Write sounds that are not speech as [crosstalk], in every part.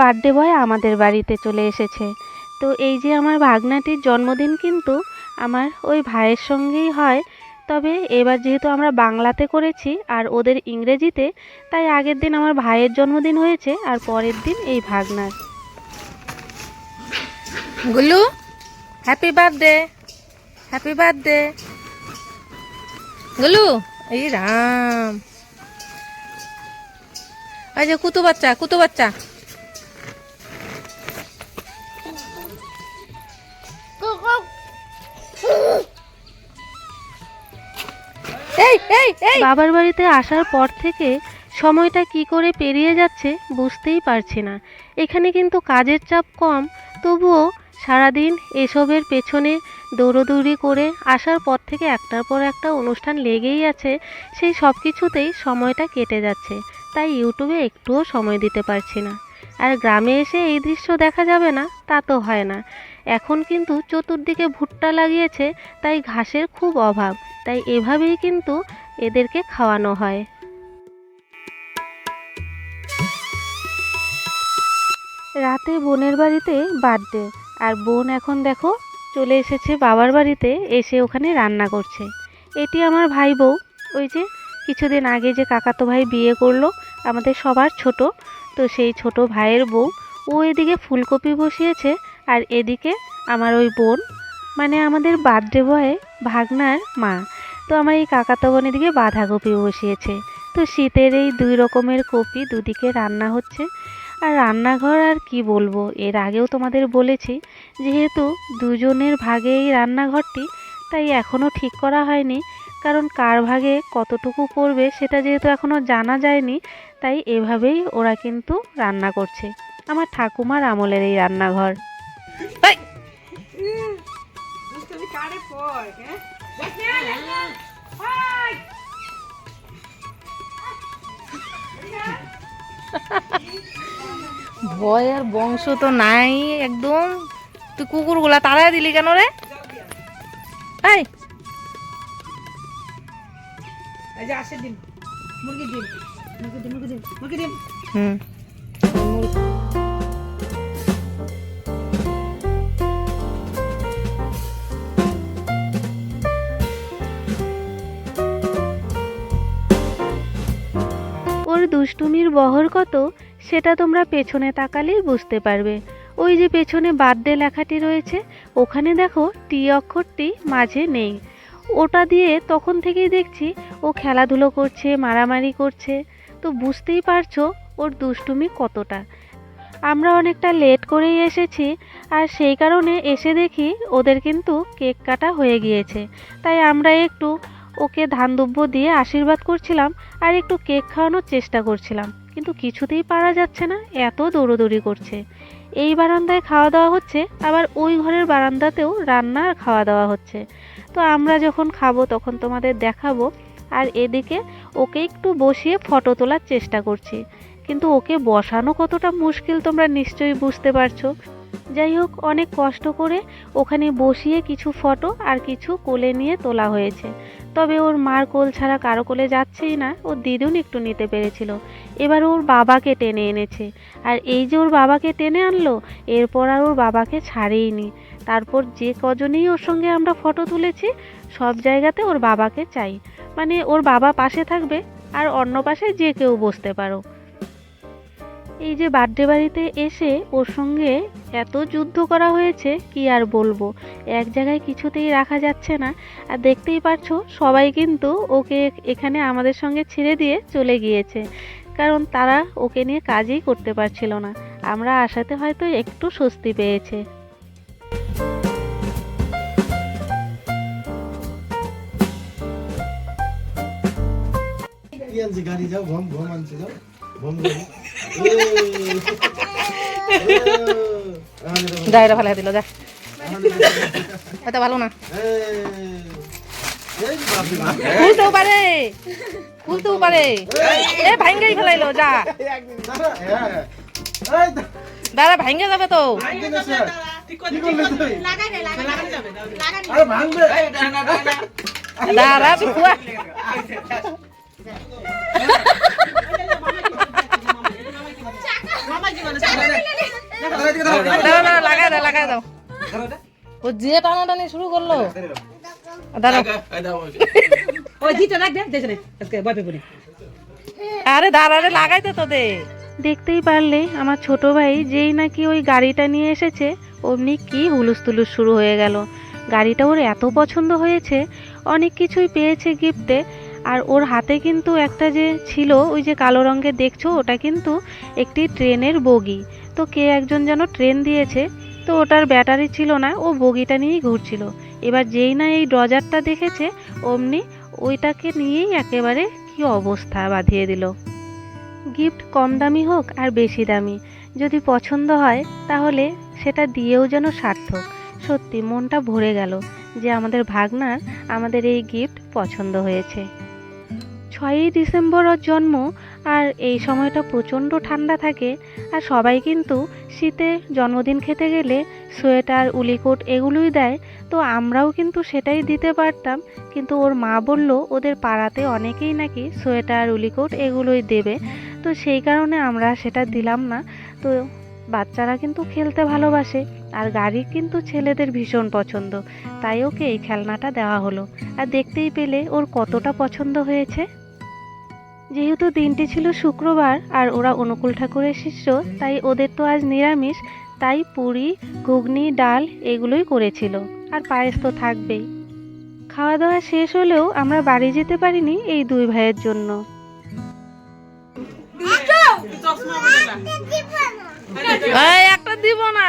Birthday boy আমাদের বাড়িতে চলে এসেছে। তো এই যে আমার ভাগনাটির জন্মদিন কিন্তু আমার ওই ভাইয়ের সঙ্গেই হয়। তবে এবার যেহেতু আমরা বাংলাতে করেছি আর ওদের ইংরেজিতে, তাই আগের দিন আমার ভাইয়ের জন্মদিন হয়েছে আর পরের দিন এই ভাগনার। Gullu happy birthday happy birthday Gullu এই রাম। যে কুতু বাচ্চা কুতু বাচ্চা। বাবার বাড়িতে আসার পর থেকে সময়টা কি করে পেরিয়ে যাচ্ছে বুঝতেই পারছি না। এখানে কিন্তু কাজের চাপ কম, তবুও সারাদিন এসবের পেছনে দৌড়োদৌড়ি করে আসার পর থেকে একটার পর একটা অনুষ্ঠান লেগেই আছে, সেই সব কিছুতেই সময়টা কেটে যাচ্ছে। তাই ইউটিউবে একটুও সময় দিতে পারছি না। আর গ্রামে এসে এই দৃশ্য দেখা যাবে না, তা তো হয় না। এখন কিন্তু চতুর্দিকে ভুট্টা লাগিয়েছে, তাই ঘাসের খুব অভাব। তাই এভাবেই কিন্তু এদেরকে খাওয়ানো হয়। রাতে বোনের বাড়িতে বার্থডে, আর বোন এখন দেখো চলে এসেছে বাবার বাড়িতে, এসে ওখানে রান্না করছে। এটি আমার ভাই বউ, ওই যে কিছুদিন আগে যে কাকাতো ভাই বিয়ে করল, আমাদের সবার ছোট, তো সেই ছোট ভাইয়ের বউ, ও এদিকে ফুলকপি বসিয়েছে, আর এদিকে আমার ওই বোন মানে আমাদের বার্থডে বয়ে ভাগনার মা। তো আমার এই কাকাতো বোন এদিকে বাঁধাকপি বসিয়েছে। তো শীতের এই দুই রকমের কপি দুদিকে রান্না হচ্ছে। আর রান্নাঘর আর কি বলব এর আগেও তোমাদের বলেছি যেহেতু দুজনের ভাগে এই রান্নাঘরটি তাই এখনও ঠিক করা হয়নি। কারণ কার ভাগে কতটুকু পড়বে সেটা যেহেতু এখনও জানা যায়নি তাই এভাবেই ওরা কিন্তু রান্না করছে। আমার ঠাকুমার আমলের এই রান্নাঘর। এই, ভয় আর বংশ তো নাই একদম। তুই কুকুরগুলা তাড়াই দিলি কেন রে? এই। ডিম। মুরগি ডিম। মুরগি ডিম মুরগি ডিম মুরগি ডিম। হুম। দুষ্টুমির বহর কত, সেটা তোমরা পেছনে তাকালেই বুঝতে পারবে। ওই যে পেছনে বার্থডে লেখাটি রয়েছে, ওখানে দেখো টি অক্ষরটি মাঝে নেই। ওটা দিয়ে তখন থেকেই দেখছি ও খেলাধুলো করছে, মারামারি করছে। তো বুঝতেই পারছ ওর দুষ্টুমি কতটা। আমরা অনেকটা লেট করেই এসেছি, আর সেই কারণে এসে দেখি ওদের কিন্তু কেক কাটা হয়ে গিয়েছে। তাই আমরা একটু ওকে ধান দিয়ে আশীর্বাদ করছিলাম আর একটু কেক খাওয়ানোর চেষ্টা করছিলাম, কিন্তু কিছুতেই পারা যাচ্ছে না, এত দৌড়োদৌড়ি করছে। এই বারান্দায় খাওয়া দাওয়া হচ্ছে, আবার ওই ঘরের বারান্দাতেও রান্না আর খাওয়া দাওয়া হচ্ছে। তো আমরা যখন খাব তখন তোমাদের দেখাবো, আর এদিকে ওকে একটু বসিয়ে ফটো তোলার চেষ্টা করছি। কিন্তু ওকে বসানো কতটা মুশকিল তোমরা নিশ্চয়ই বুঝতে পারছ। যাই হোক, অনেক কষ্ট করে ওখানে বসিয়ে কিছু ফটো আর কিছু কোলে নিয়ে তোলা হয়েছে। তবে ওর মার কোল ছাড়া কারও কোলে যাচ্ছেই না। ওর দিদুন একটু নিতে পেরেছিল। এবার ওর বাবাকে টেনে এনেছে। আর এই যে ওর বাবাকে টেনে আনলো, এরপর আর ওর বাবাকে ছাড়েইনি। তারপর যে কজনেই ওর সঙ্গে আমরা ফটো তুলেছি, সব জায়গাতে ওর বাবাকে চাই। মানে ওর বাবা পাশে থাকবে, আর অন্য পাশে যে কেউ বসতে পারো। এই যে বার্থডে বাড়িতে এসে ওর সঙ্গে এত যুদ্ধ করা হয়েছে, কি আর বলব? এক জায়গায় কিছুতেই রাখা যাচ্ছে না। আর দেখতেই পারছ, সবাই কিন্তু ওকে এখানে আমাদের সঙ্গে ছেড়ে দিয়ে চলে গিয়েছে। কারণ তারা ওকে নিয়ে কাজই করতে পারছিল না। আমরা আসাতে হয়তো একটু স্বস্তি পেয়েছে। গাড়ি যাও আনছে, যাও। [laughs] যা এটা ভালো দিল যা এটা ভালো না। খুলতেও পারে। খুলতেও পারে। এ ভাঙ্গেই ফেলাইলো যা। দাদা ভাঙ্গে যাবে তো। দাঁড়া তুই [laughs] লাগাই ও যে শুরু করল আরে দাঁড়ারে লাগাইতে তো দে দেখতেই পারলে আমার ছোট ভাই যেই নাকি ওই গাড়িটা নিয়ে এসেছে, অমনি কি হুলুস তুলুস শুরু হয়ে গেল। গাড়িটা ওর এত পছন্দ হয়েছে, অনেক কিছুই পেয়েছে গিফটে আর ওর হাতে কিন্তু একটা যে ছিল, ওই যে কালো রঙের দেখছ, ওটা কিন্তু একটি ট্রেনের বগি। তো কে একজন যেন ট্রেন দিয়েছে, তো ওটার ব্যাটারি ছিল না, ও বগিটা নিয়েই ঘুরছিল। এবার যেই না এই ড্রজারটা দেখেছে, অমনি ওইটাকে নিয়েই একেবারে কি অবস্থা বাঁধিয়ে দিল। গিফট কম দামি হোক আর বেশি দামি, যদি পছন্দ হয়, তাহলে সেটা দিয়েও যেন সার্থক। সত্যি মনটা ভরে গেল যে আমাদের ভাগনার আমাদের এই গিফট পছন্দ হয়েছে। ছয়ই ডিসেম্বর ওর জন্ম আর এই সময়টা প্রচণ্ড ঠান্ডা থাকে। আর সবাই কিন্তু শীতে জন্মদিন খেতে গেলে সোয়েটার, উলিকোট এগুলোই দেয়। তো আমরাও কিন্তু সেটাই দিতে পারতাম। কিন্তু ওর মা বলল, ওদের পাড়াতে অনেকেই নাকি সোয়েটার, উলিকোট এগুলোই দেবে। তো সেই কারণে আমরা সেটা দিলাম না। তো বাচ্চারা কিন্তু খেলতে ভালোবাসে। আর গাড়ি কিন্তু ছেলেদের ভীষণ পছন্দ। তাই ওকে এই খেলনাটা দেওয়া হলো। আর দেখতেই পেলে ওর কতটা পছন্দ হয়েছে। যেহেতু দিনটি ছিল শুক্রবার আর ওরা অনুকূল ঠাকুরের শিষ্য তাই ওদের তো আজ নিরামিষ তাই পুরি ঘুগনি ডাল এগুলোই করেছিল। আর পায়েস তো থাকবেই। খাওয়া দাওয়া শেষ হলেও আমরা বাড়ি যেতে পারিনি এই দুই ভাইয়ের জন্য। একটা দিব না।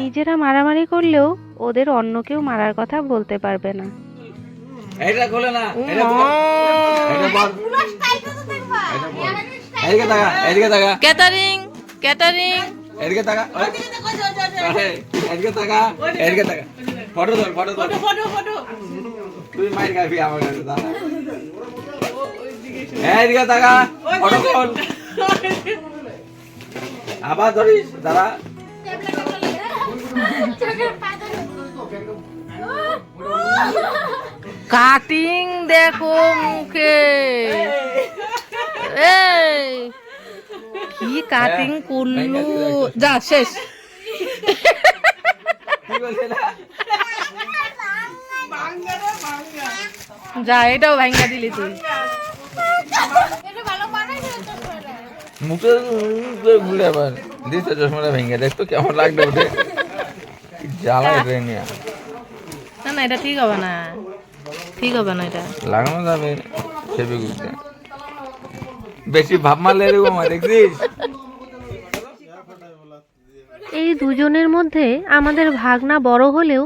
নিজেরা মারামারি করলেও ওদের অন্য কেউ মারার কথা বলতে পারবে না। এটা খোলে না এটা মা। এটা বল এদিকে তাকা এদিকে তাকা। ক্যাটারিং ক্যাটারিং এদিকে তাকা এদিকে তাকা এদিকে তাকা। ফটো ধর ফটো ধর ফটো ফটো তুই মাইর খাবি আমার কাছে দাঁড়া। এদিকে তাকা ফটো আবার ধরিস দাঁড়া। কাটিং দেখো মুখে। এই কি কাটিং করলু? যা শেষ। যা এটাও ভাঙ্গা দিলি তুই। মুখে ঘুরে আবার দিছে চশমাটা ভেঙে দেখতো কেমন লাগবে ওদের জ্বালা এটা নিয়ে না না এটা ঠিক হবে না। ঠিক হবে না এটা। লাগানো যাবে সেবে ঘুরতে। বেশি ভাব মারলে এরকম দেখছিস? এই দুজনের মধ্যে আমাদের ভাগনা বড় হলেও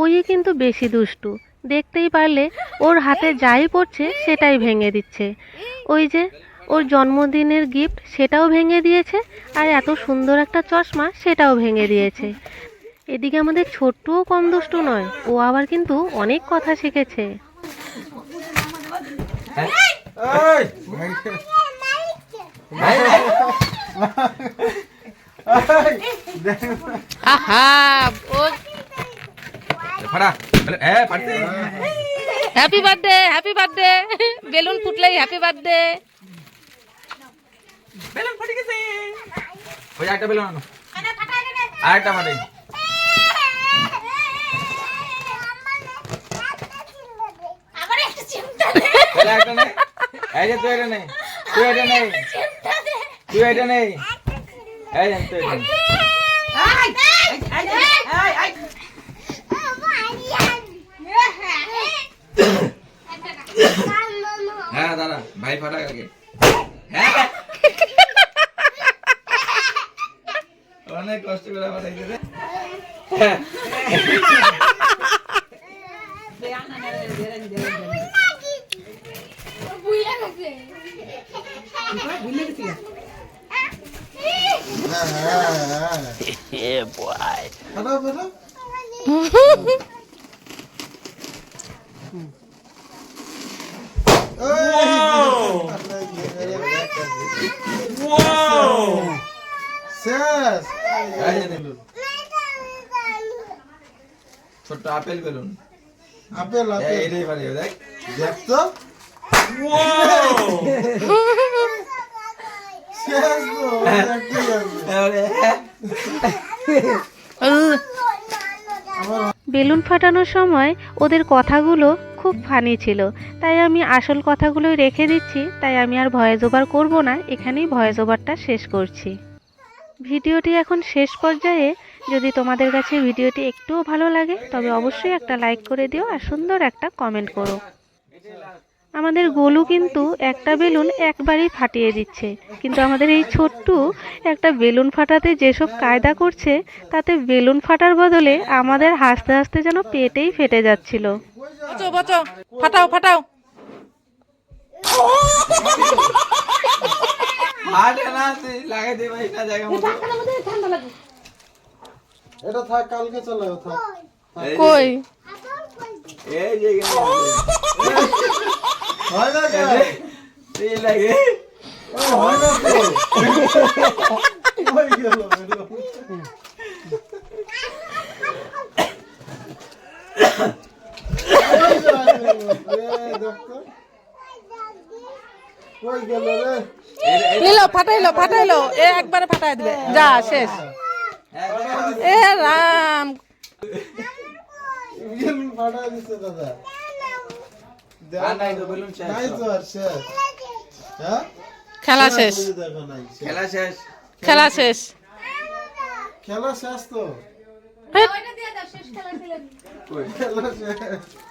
ওই কিন্তু বেশি দুষ্টু। দেখতেই পারলে ওর হাতে যাই পড়ছে সেটাই ভেঙে দিচ্ছে। ওই যে ওর জন্মদিনের গিফট সেটাও ভেঙে দিয়েছে আর এত সুন্দর একটা চশমা সেটাও ভেঙে দিয়েছে। এদিকে আমাদের ছোট্টও কম দুষ্টু নয় ও আবার কিন্তু অনেক কথা শিখেছে আহা ও ফাড়া হ্যাঁ পারতে happy birthday happy birthday balloon ফুটলেই happy birthday balloon ফাটে গেছে। ওই একটা বেলুন আনো। আরেকটা ফাটে তাহলে একটা নে। এই যে তুই এটা নে। তুই এটা নে। তুই এটা নে। এই এটা নে। হ্যাঁ দাঁড়া ভাই ফাটা আগে। হ্যাঁ। [laughs] অনেক কষ্ট করে ফাটাইছে রে হ্যাঁ। ভুলে ফাটাও, ফাটাও। শেষ। এই যে ছোট্ট আপেল বেলুন আপেল এই আপেল এটাই ফাটিয়ে দেখ দেখতো তো [laughs] বেলুন ফাটানোর সময় ওদের কথাগুলো খুব ফানি ছিল। তাই আমি আসল কথাগুলোই রেখে দিচ্ছি, তাই আমি আর ভয়েস ওভার করব না, এখানেই ভয়েস ওভারটা শেষ করছি। ভিডিওটি এখন শেষ পর্যায়ে যদি তোমাদের কাছে ভিডিওটি একটুও ভালো লাগে, তবে অবশ্যই একটা লাইক করে দিও আর সুন্দর একটা কমেন্ট করো। আমাদের গোলু কিন্তু একটা বেলুন একবারই ফাটিয়ে দিচ্ছে। কিন্তু আমাদের এই ছোট্টু একটা বেলুন ফাটাতে যেসব কায়দা করছে তাতে বেলুন ফাটার বদলে আমাদের হাসতে হাসতে যেন পেটেই ফেটে যাচ্ছিল। ফাটাও ফাটাও। এটা থাক কালকে চলে কই? এই যে। হয় না কে? এই লাগে ও, হয় না তো। কই গেল বেরো? কই যায় গেল? এ, দেখ তো। কই গেল রে নিলো ফাটাইলো ফাটাইলো এ একবারে ফাটাই দিবে যা শেষ এ রাম দাদা খেলা শেষ। নাই খেলা শেষ। খেলা শেষ। খেলা শেষ তো। খেলা শেষ।